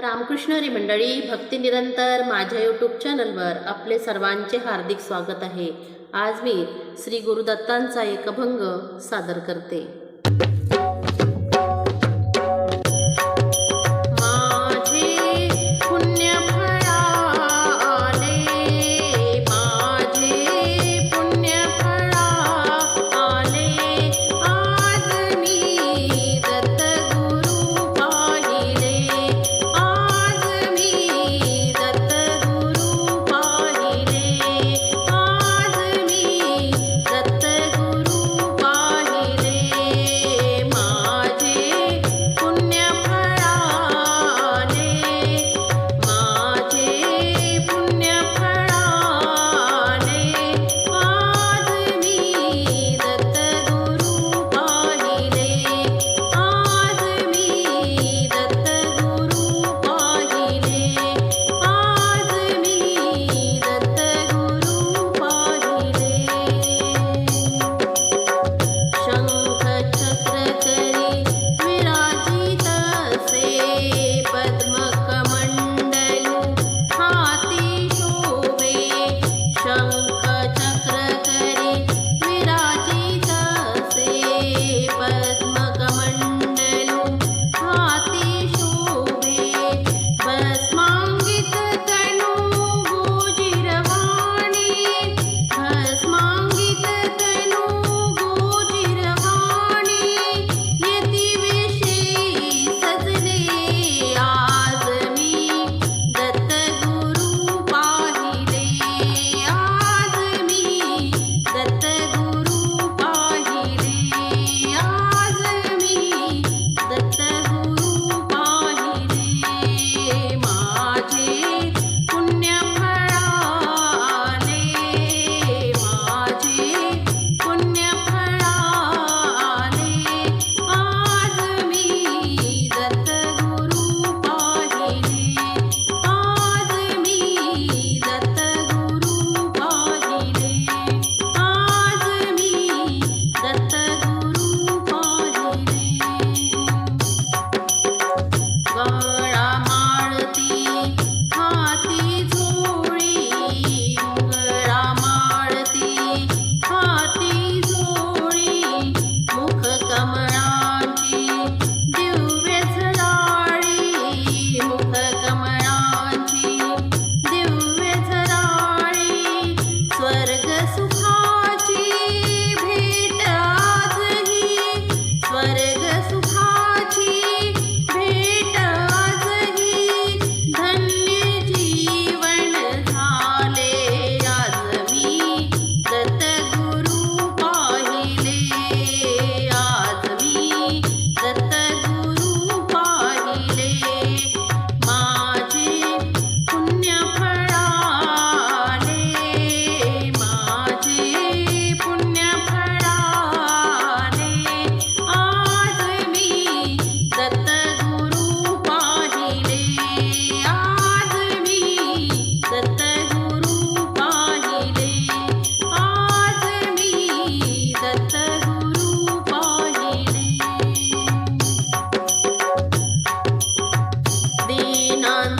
रामकृष्णरी मंडळी भक्तिनिरंतर माझ्या यूट्यूब चॅनलवर आपले सर्वांचे हार्दिक स्वागत आहे. आज मी श्री गुरुदत्तांचा एक अभंग सादर करते. on